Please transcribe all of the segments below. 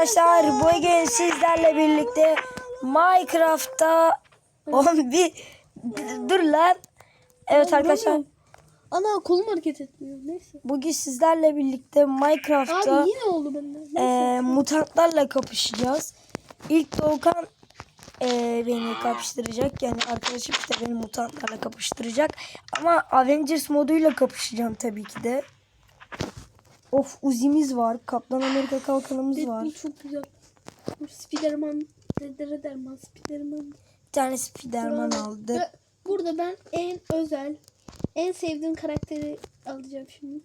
arkadaşlar bugün sizlerle birlikte Minecraft'ta 11 dur lan. Evet arkadaşlar Ana kolum hareket etmiyor. Neyse. bugün sizlerle birlikte Minecraft'ta Abi yine oldu bende. Neyse. e, mutantlarla kapışacağız. İlk Doğukan e, beni kapıştıracak. Yani arkadaşım işte beni mutantlarla kapıştıracak. Ama Avengers moduyla kapışacağım tabii ki de. Of Uzi'miz var. Kaptan Amerika kalkanımız var. Deadpool çok güzel. Spiderman. Dedere derman. Spiderman. Bir tane Spiderman aldı. Ve Burada ben en özel, en sevdiğim karakteri alacağım şimdi.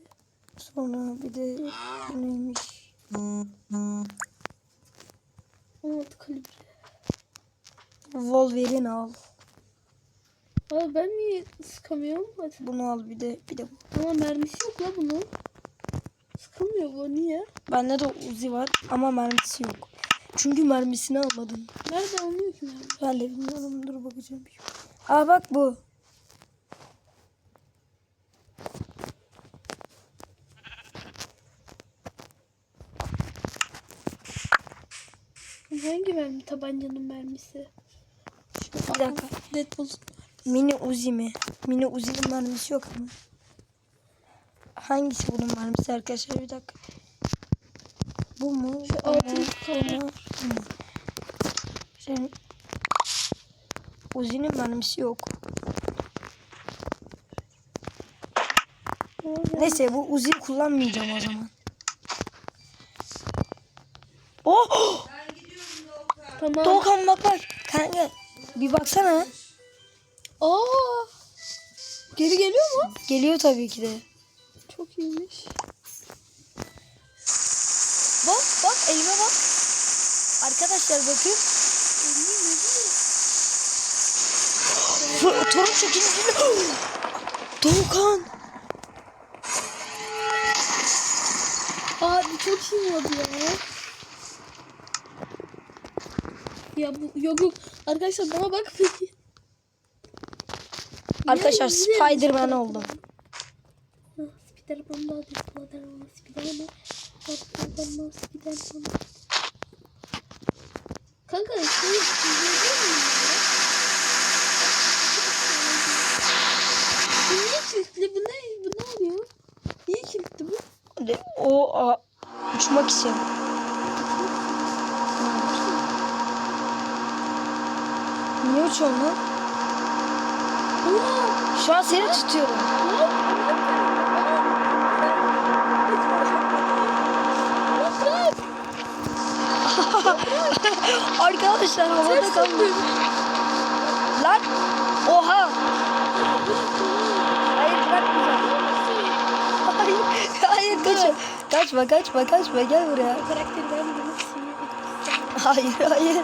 Sonra bir de bu neymiş? 16 kalibre. Wolverine al. Abi ben niye sıkamıyorum? Hadi. Bunu al bir de bir de bu. Ama mermisi yok la bunun. Sıkamıyor bu niye? Bende de Uzi var ama mermisi yok. Çünkü mermisini almadım. Nerede alınıyor ki mermi? Ben de bilmiyorum. Dur bakacağım. Aa bak bu. Hangi mermi? Tabancanın mermisi. Bir dakika. Deadpool. Mini Uzi mi? Mini Uzi'nin mermisi yok ama. Hangisi bunun mermisi arkadaşlar? Bir dakika. Bu mu? Şu altın? Bu mu? Şey, Uzi'nin mermisi yok. Neyse bu Uzi'yi kullanmayacağım o zaman. Oh! Tamam. Doğukan bak bak. Kanka bir baksana. Aa! Geri geliyor mu? Geliyor tabii ki de. Çok iyiymiş. Bak bak elime bak. Arkadaşlar bakın. Torun çekincili. Doğukan. Abi çok iyi oldu ya. Ya bu yok yok. Arkadaşlar bana bak peki. Arkadaşlar Ya, yine Spider-Man oldum. Ha, Spiderman daha değil. Spiderman, Spiderman. Spiderman, Spiderman. Kanka şey Arkadaşlar havada kaldım. Lan! Oha! Hayır bırakmayacağım. Hayır, hayır kaçma. Kaçma kaçma kaçma gel buraya. Sinir Hayır hayır.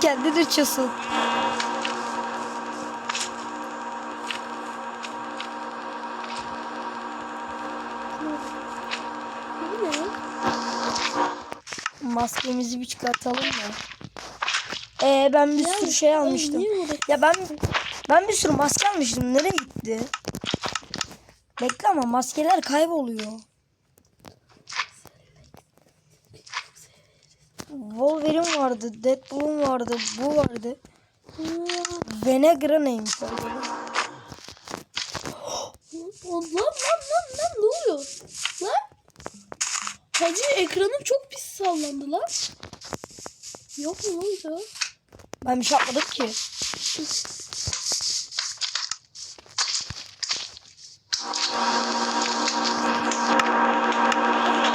Kendin uçuyorsun. Maskemizi bir çıkartalım mı? Ee, ben bir sürü şey almıştım. Ya ben ben bir sürü maske almıştım. Nereye gitti? Bekle ama maskeler kayboluyor. Wolverine vardı, Deadpool'un vardı, bu vardı. Venegra neymiş lan lan lan lan ne oluyor? Lan? Hacı ekranım çok pis sallandı lan. Yok mu lan ya? Ben bir şey yapmadım ki.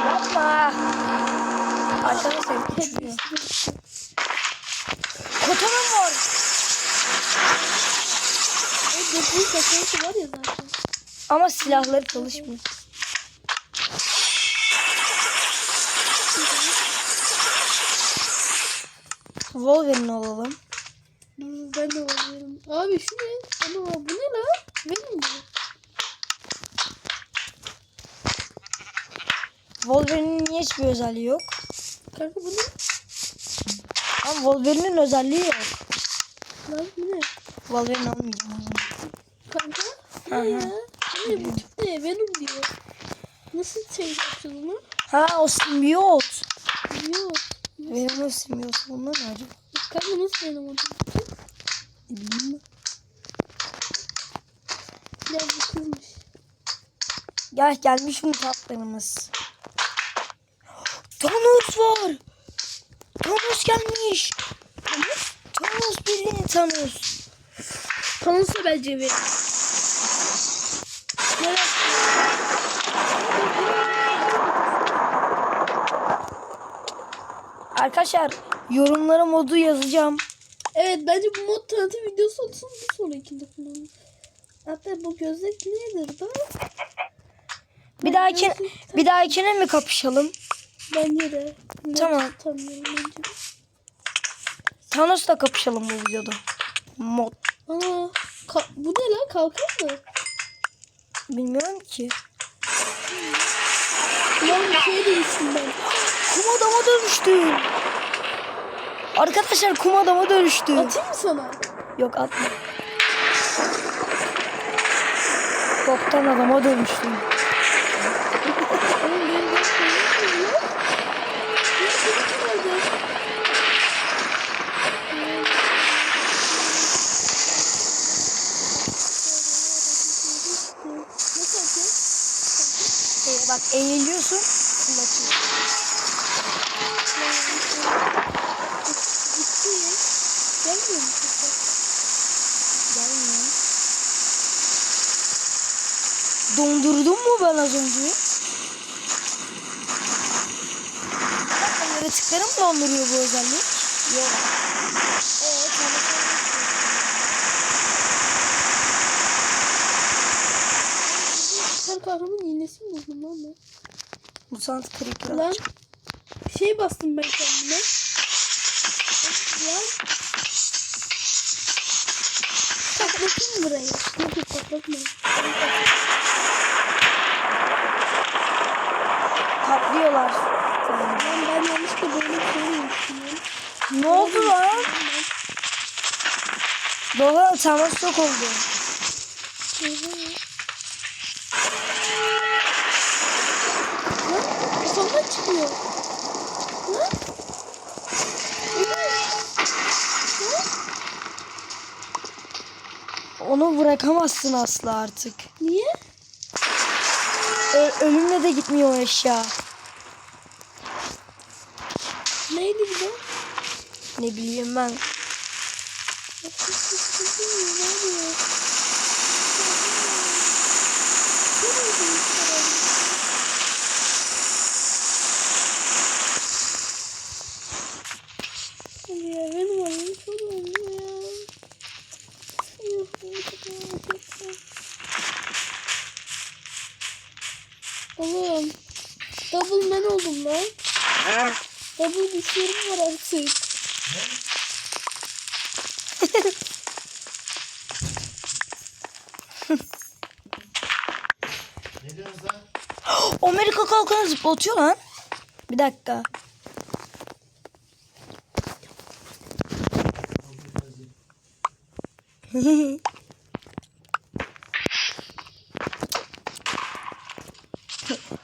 Yapma. Arkadaşlar uçuyor. Kotonum var. O Deadpool saçması var ya zaten. Ama silahları çalışmıyor. Wolverine alalım. Ben de alıyorum. Abi şu ne? Ana bu ne lan? Benim bu. Wolverine'in niye hiçbir özelliği yok? Kanka bu ne? Ama Wolverine'in özelliği yok. Lan bu ne? Wolverine almayacağım o zaman. Kanka? Ne hı. ya? Bu ne? Bu ne? Venom diyor. Nasıl şey yapacağız onu? Ha o simbiyot. Yok. Venom simyası bunlar ne acaba? Kanka nasıl oynamadım? Ne bileyim ben. Biraz da kızmış. Gel gelmiş mutantlarımız. Thanos var. Thanos gelmiş. Thanos? Thanos bildiğin Thanos. Tanısı bence bir. Arkadaşlar yorumlara modu yazacağım. Evet bence bu mod tanıtım videosu olsun bir sonrakinde kullanalım. Hatta bu gözlük nedir be? Bir dahaki bir dahakine mi kapışalım? Bence de. Mod Tamam. Bence. Thanos'la kapışalım bu videoda. Mod. Ana bu ne lan kalkan mı? Bilmiyorum ki. Lan bir şey değiştim ben. Kum adama dönüştü. Arkadaşlar kum adama dönüştü. Atayım mı sana? Yok atma. Boktan adama dönüştüm. Oğlum benim Dondurdun mu ben az önce? Bakın yaratıkları mı donduruyor bu özellik? Yok. Evet, Her kahraman iğnesi mi buldum lan ben? Mutant Creeper. Lan bir şey bastım ben kendime. Lan. Patlatayım burayı? Yok patlatma. Patlıyorlar. Lan ben yanlışlıkla böyle lan. Ne oldu lan? Doğa Thanos çok oldu. Kafamdan çıkıyor. Lan. Onu bırakamazsın asla artık. Niye? Ö- ölümle de gitmiyor eşya. Neydi bir de? Ne bileyim ben. Oğlum. Double man oldum lan. Double güçlerim var artık. Ne? Amerika kalkanı zıplatıyor lan. Bir dakika.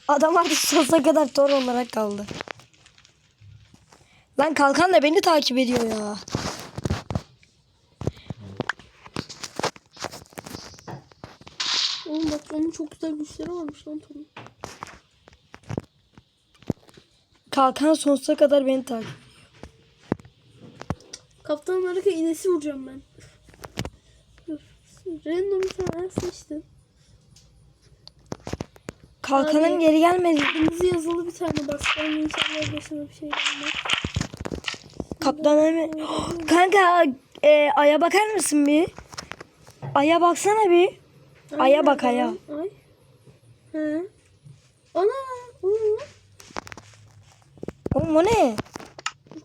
Adam artık sonsuza kadar Thor olarak kaldı. Lan kalkan da beni takip ediyor ya. Oğlum bak onun çok güzel güçleri varmış lan Tom'un. Kalkan sonsuza kadar beni takip Kaptan Amerika iğnesi vuracağım ben. Random bir tane seçtim. Kalkanın Abi. geri gelmedi. Kırmızı yazılı bir tane bas. Ben inşallah başıma bir şey gelmez. Kaptan Amerika. Kanka e, aya bakar mısın bir? Aya baksana bir. Aya bak, nerede aya. Ay. He. Ana. Oğlum o ne?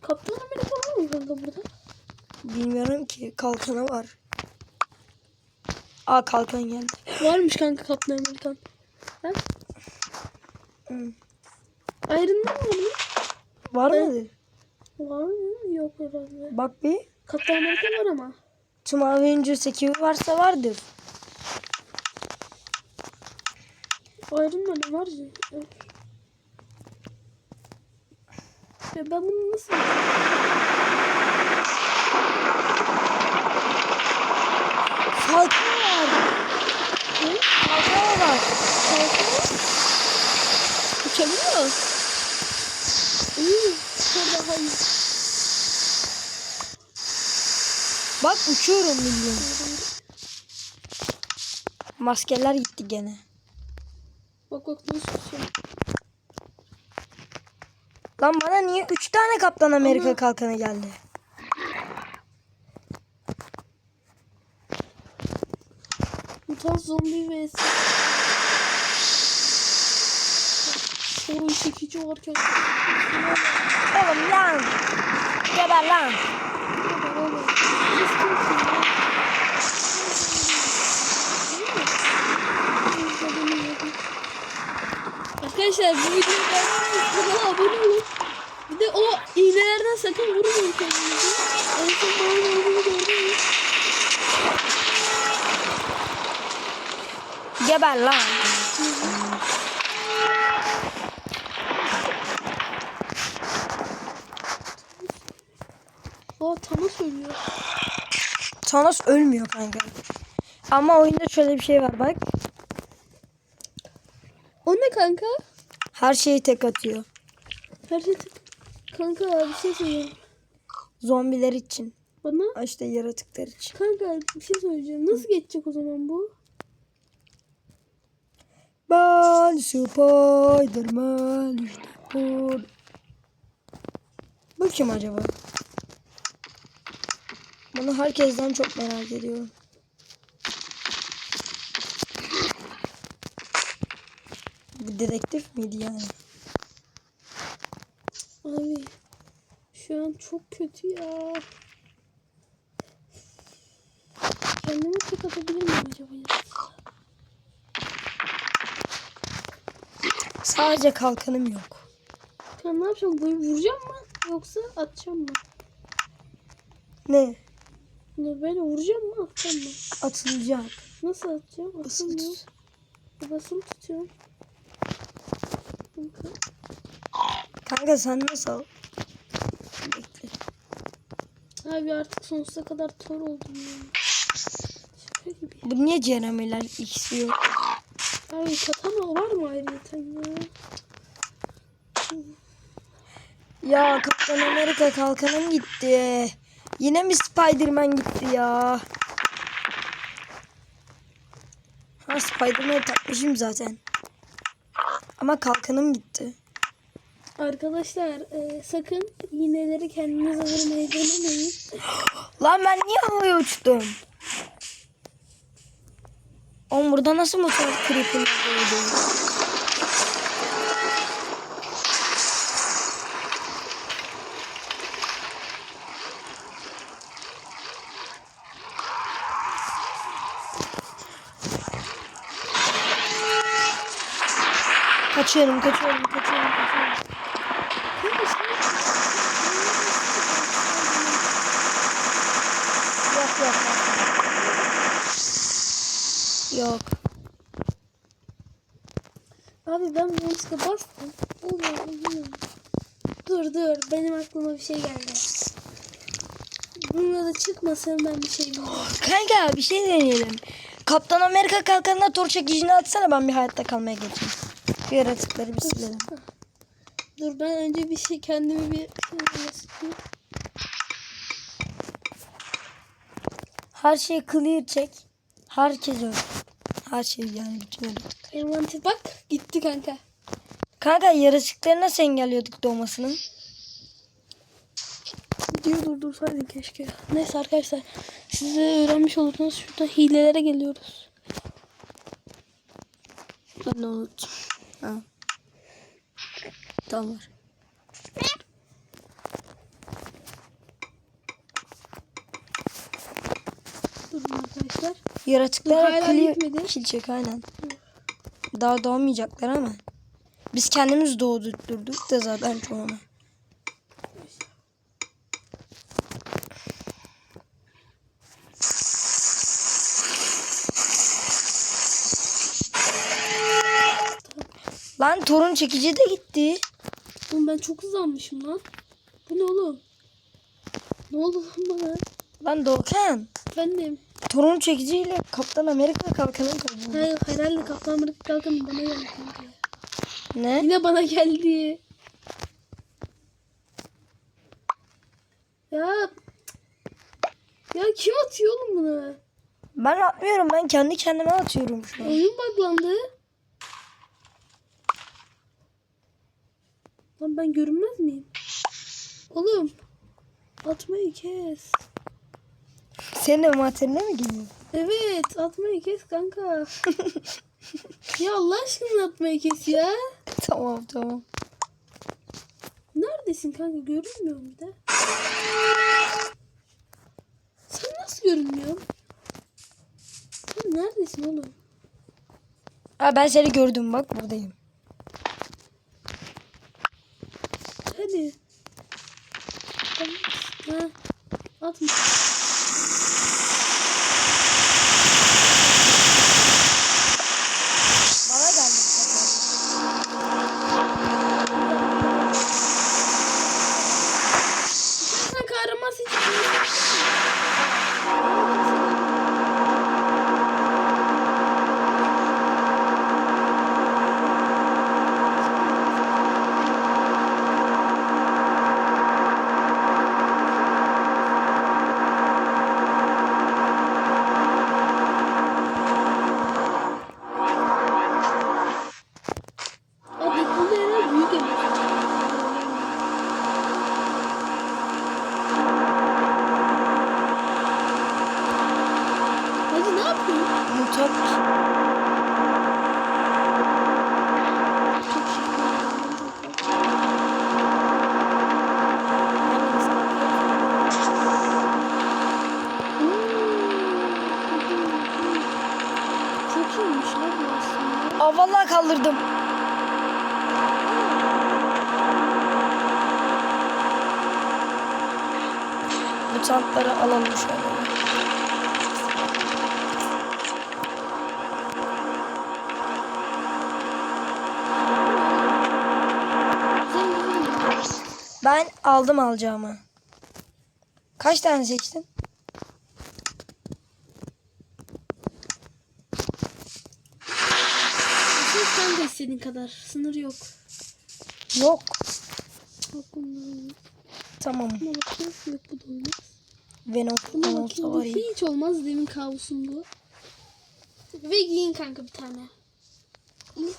Kaptan Amerika var mı kanka burada? Bilmiyorum ki. Kalkanı var. Aa kalkan geldi. Varmış kanka Kaptan Amerika. Ha? Hı. Iron Man var mı? Var? Var mı? Yok herhalde. Bak bir. Kaptan Amerika var ama. Tüm Avengers ekibi varsa vardır. Iron Man var ya. Evet. Ben bunu nasıl? Falcon var. Falcon var. Kalkıyor. Uçabiliyor. İyi. Bak uçuyorum bildiğin. Maskeler gitti gene. Bak bak nasıl uçuyor. Lan bana niye 3 tane Kaptan Amerika Ama- kalkanı geldi? Mutant zombi vs. Sorun çekici varken. Oğlum lan. Geber lan. Arkadaşlar bu videoyu beğendiyseniz kanala abone olun. Bir de o iğnelerden sakın vurmayın kendinizi. En son bana olduğunu gördünüz. Geber lan. Aa Thanos söylüyor. Thanos ölmüyor kanka. Ama oyunda şöyle bir şey var bak. O ne kanka? Her şeyi tek atıyor. Her şey tık. Kanka bir şey söyleyeyim. Zombiler için. Bana İşte yaratıklar için. kanka bir şey söyleyeceğim. Nasıl geçecek o zaman bu? Ben Spiderman işte bu. Bu kim acaba? Bunu herkesten çok merak ediyorum. Bu dedektif miydi yani? Abi şu an çok kötü ya. Kendime tek atabilir miyim acaba ya? Sadece kalkanım yok. Ben ne yapacağım? Böyle vuracağım mı? Yoksa atacağım mı? Ne? Bunu böyle vuracağım mı? Atacağım mı? Atılacak. Nasıl atacağım? Basılı tut. Basılı tutuyorum. Kanka. Kanka sen nasıl? Bekle. Abi artık sonsuza kadar tor oldum ya. Şaka gibi. Bu niye ceremiler ikisi yok? Abi katana var mı ayrıyeten ya? Ya Kaptan Amerika kalkanım gitti. Yine mi Spiderman gitti ya? Ha Spiderman'i takmışım zaten. Ama kalkanım gitti. Arkadaşlar e, sakın iğneleri kendinize vurmaya denemeyin. Lan ben niye havaya uçtum? Oğlum burada nasıl motor creeper oldu? Kaçıyorum, kaçıyorum, kaçıyorum, kaçıyorum. Sen- Yok yok. Yok. Abi ben yanlışlıkla bastım. Oluyor, oluyor. Dur dur benim aklıma bir şey geldi. Bununla da çıkmasın ben bir şey bilmiyorum. Kanka bir şey deneyelim. Kaptan Amerika kalkanına tor çekicini atsana ben bir hayatta kalmaya geçeyim. Yaratıkları bir silelim. Dur ben önce bir şey kendimi bir şey. Her şeyi clear çek. Herkes öl. Her şey yani bütün yaratık. Envanter bak gitti kanka. Kanka yaratıkları nasıl engelliyorduk doğmasını? Video durdursaydın keşke. Neyse arkadaşlar siz de öğrenmiş olursunuz. Şurada hilelere geliyoruz. Ben unuttum. Ha. Tamam. var. Durun arkadaşlar. Gitmedi. kill çek aynen. Daha doğmayacaklar ama. Biz kendimiz doğdurduk da zaten çoğunu. Torun çekici de gitti. Oğlum ben çok hızlanmışım lan. Bu ne oğlum? Ne oldu lan bana? Lan Doğukan. Efendim. Torun çekiciyle Kaptan Amerika kalkanı kazandı. Hayır herhalde Kaptan Amerika kalkanı bana geldi. kanka. Ne? Yine bana geldi. Ya ya kim atıyor oğlum bunu? Ben atmıyorum. Ben kendi kendime atıyorum şu an. Oyun buglandı. Lan ben görünmez miyim? Oğlum atmayı kes. Senin envanterine mi geliyor? Evet atmayı kes kanka. ya Allah aşkına atmayı kes ya. tamam tamam. Neredesin kanka görünmüyor bir de. Sen nasıl görünmüyorsun? Sen neredesin oğlum? Ha, ben seni gördüm bak buradayım. Hadi. Ha, atma. Bana geldi bu sefer. Sen kahraman seçim. İyiymiş lan bu. Aa vallahi kaldırdım. Mutantları alalım şöyle. Ben aldım alacağımı. Kaç tane seçtin? Sen, sen de kadar. Sınır yok. Yok. Bunlar. Tamam. Buna bakayım. Yok bu da olmaz. Venom Buna falan bakayım. olsa Bu var ya. hiç olmaz. Demin kabusun bu. Ve giyin kanka bir tane. İlk.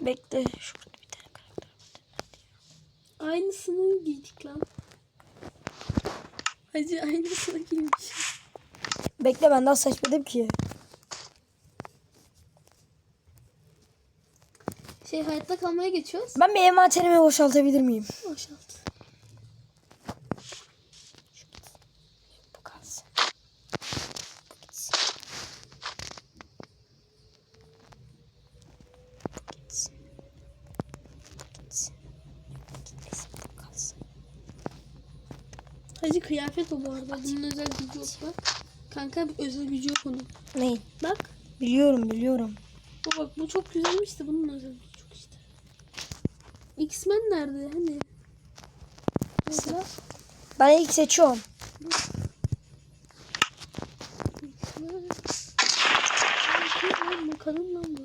Bekle. Şurada bir tane karakter. Aynısını giydik lan. Hacı aynısını giymiş. Bekle ben daha seçmedim ki. Şey hayatta kalmaya geçiyoruz. Ben bir envanterimi boşaltabilir miyim? Boşalt. Bu kalsın. Bu gitsin. Bu gitsin. Bu gitsin. Bu gitmesin. Bu kalsın. O bu arada. Bunun özel gücü yok bak. Kanka bir özel gücü yok onun. Neyin? Bak. Biliyorum biliyorum. Bu bak bu çok güzelmiş de bunun özel gücü çok işte. X-Men nerede? Hani? Mesela Ben ilk seçiyorum. Kadın lan bu.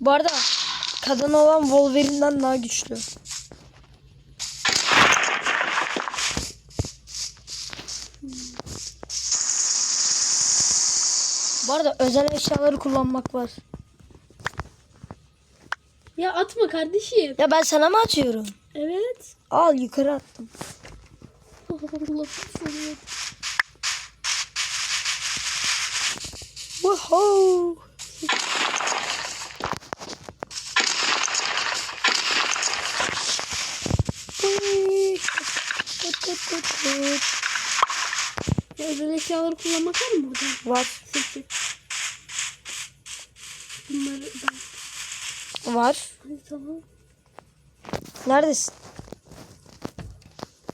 Bu arada kadın olan Wolverine'den daha güçlü. Bu arada özel eşyaları kullanmak var. Ya atma kardeşim. Ya ben sana mı atıyorum? Evet. Al yukarı attım. Allah seni. Woohoo! Whee! Tut, tut, tut, tut. Ya özel eşyaları kullanmak var mı burada? Var. Seçin. Bunları ben. Var. Hadi tamam. Neredesin?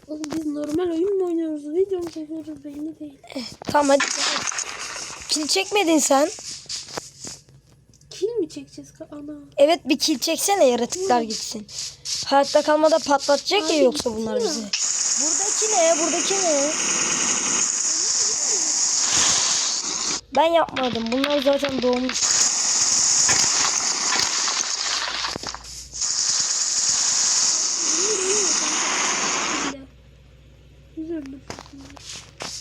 Oğlum biz normal oyun mu oynuyoruz? Video mu çekiyoruz belli değil. Tamam hadi. Kil çekmedin sen. Kill mi çekeceğiz? Ana. Evet bir kil çeksene yaratıklar gitsin. Hayatta kalmada patlatacak ya Abi yoksa bunlar bizi. Buradaki ne? Buradaki ne? Ben yapmadım. Bunlar zaten doğmuş.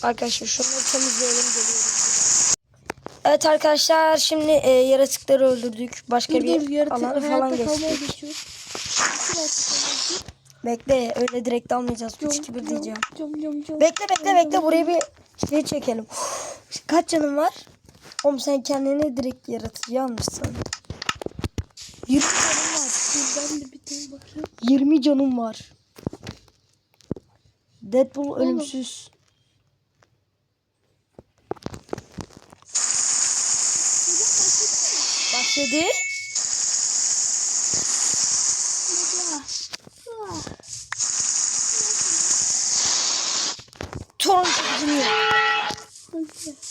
Arkadaşlar şunları temizleyelim geliyoruz. Evet arkadaşlar şimdi e, yaratıkları öldürdük. Başka Dur bir yaratık alana falan geçtik. Bekle öyle direkt almayacağız. 3 2 1 Cam, diyeceğim. Cam cam cam. Bekle bekle bekle buraya bir şey çekelim. Kaç canın var? Oğlum sen kendini direkt yaratıcı almışsın. 20 canım var. Ben de bir tane bakayım. 20 canım var. Deadpool ölümsüz. Başladı. Torun gidiyor. Yapıyorsun?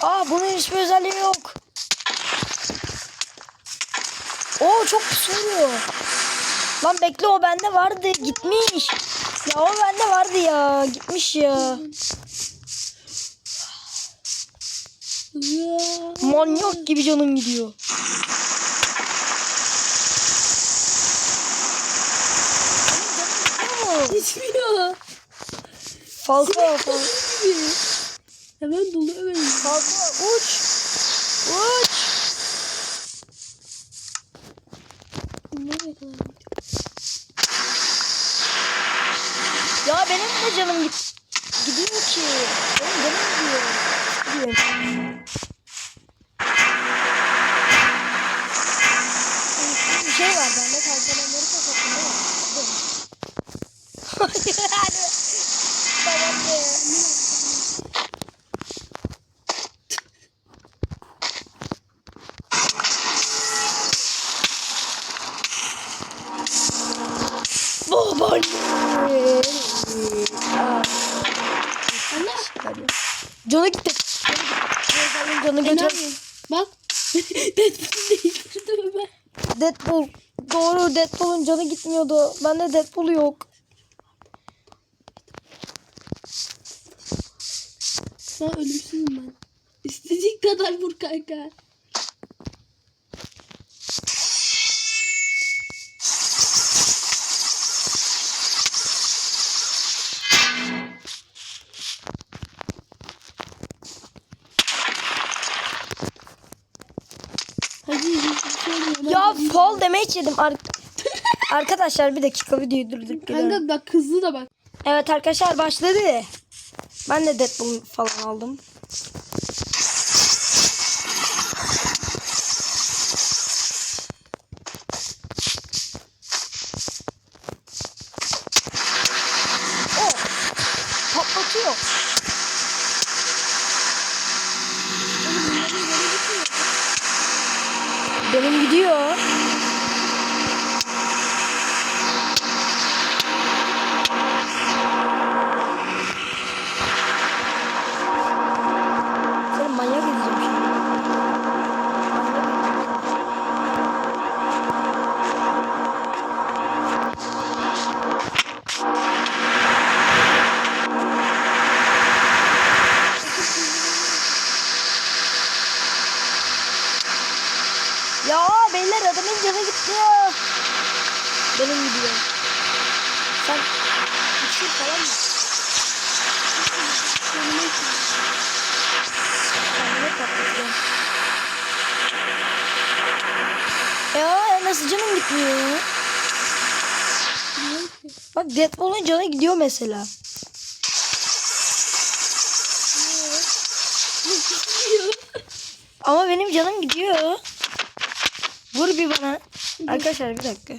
Aa bunun hiçbir özelliği yok. Oo çok pis. Lan bekle o bende vardı gitmiş. Ya o bende vardı ya gitmiş ya. Manyak gibi canım gidiyor. Gitmiyor. Falco. Gibi. Hemen dolu hemen. Falco uç. Uç. Ya benim de canım git gidiyor ki. Benim canım gidiyor. Gidiyor. Bir şey var bende kalkanları kapattım değil mi? Hadi. Tamam be. Babaanne. Aa, Anne. Canı gitti. Gitti. Canı götür. Bak. Deadpool'u değiştirdim ben. Deadpool. Doğru Deadpool'un canı gitmiyordu. Bende Deadpool yok. Ben ölümsüzüm ben. İstediğin kadar vur kanka. Ben Ya de- fall damage yedim. Ar- arkadaşlar bir dakika videoyu durdurup geliyorum. Kanka bak hızlı da bak. Evet arkadaşlar başladı. Ben de Deadpool falan aldım. Beyler adamın canı gitti ya. Benim gidiyor. Sen üçü falan mı? Patlatacağım. Ya nasıl canım gitmiyor? Bak Deadpool'un canı gidiyor mesela. Ama benim canım gidiyor. Vur bir bana. Arkadaşlar bir dakika.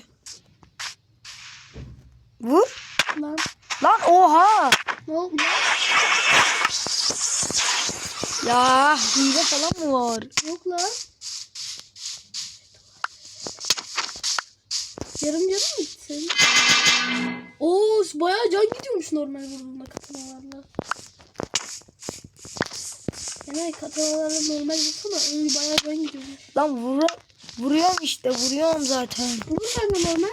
Vur. Lan oha. Ne oldu? Ya hile falan mı var? Yok lan. Yarım yarım mı gitti senin? Oo bayağı can gidiyormuş normal vurduğunda katanalarla. Yani katanalarla normal vursana öyle bayağı can gidiyormuş. Lan vur vuruyorum işte vuruyorum zaten. Sen de normal.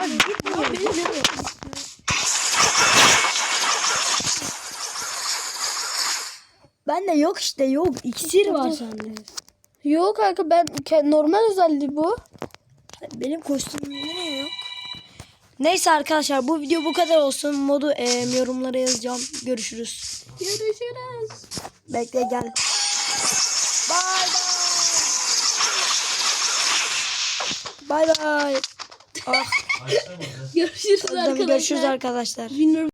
Lan gitmiyor. Benim canım yok. Bende yok işte yok. İksir var sende. Yok kanka ben normal özelliği bu. Benim kostümümde ne yok? Neyse arkadaşlar bu video bu kadar olsun. Modu e, yorumlara yazacağım. Görüşürüz. Görüşürüz. Bekle gel. Bye bye. Bye bye. Ah, Görüşürüz arkadaşlar. görüşürüz arkadaşlar. Bilmiyorum.